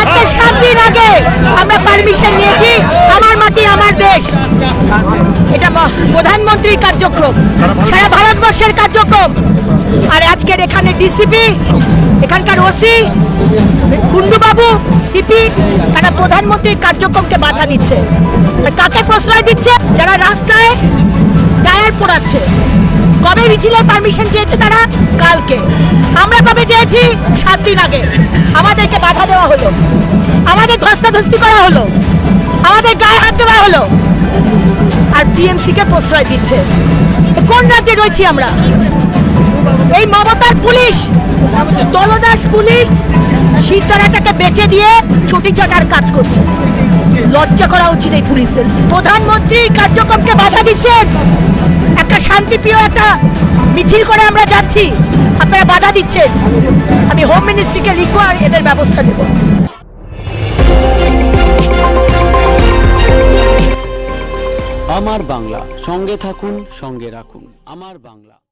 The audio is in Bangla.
আজকে সাত দিন আগে আমরা পারমিশন নিয়েছি, আমার মাটি, আমার দেশ। এটা প্রধানমন্ত্রীর কার্যক্রম, সারা ভারতবর্ষের কার্যক্রম। আর আজকের এখানে ডিসিপি এখানকার ওসি কুন্ডুবাবু সিপি তারা প্রধানমন্ত্রীর কার্যক্রমকে বাধা দিচ্ছে। কাকে প্রশ্রয় দিচ্ছে? যারা রাস্তায় টায়ার পোড়াচ্ছে। কবে মিছিলের পারমিশন চেয়েছে তারা? কালকে। আমরা কবে চেয়েছি? সাত দিন আগে। আমাদেরকে বাধা দেওয়া হলো। আমাদের ধস্তাধস্তি করা হলো। আমাদের গায়ে হাত দেওয়া হলো। আর টিএমসি কে প্রশ্রয় দিচ্ছে। কোন রাজ্যে রয়েছি আমরা? এই মমতার পুলিশ, দলদাস পুলিশ সীতারাটাকে বেচে দিয়ে ছুটি চাটার কাজ করছে। লজ্জা করা উচিত এই পুলিশের। প্রধানমন্ত্রীর কার্যক্রমকে বাধা দিচ্ছেন। একটা শান্তিপ্রিয় একটা মিছিল করে আমরা যাচ্ছি। আপনারা বাধা দিচ্ছেন। আমি হোম মিনিস্ট্রিকে লিখব আর এদের ব্যবস্থা নেব। আমার বাংলা। সঙ্গে থাকুন, সঙ্গে রাখুন। আমার বাংলা।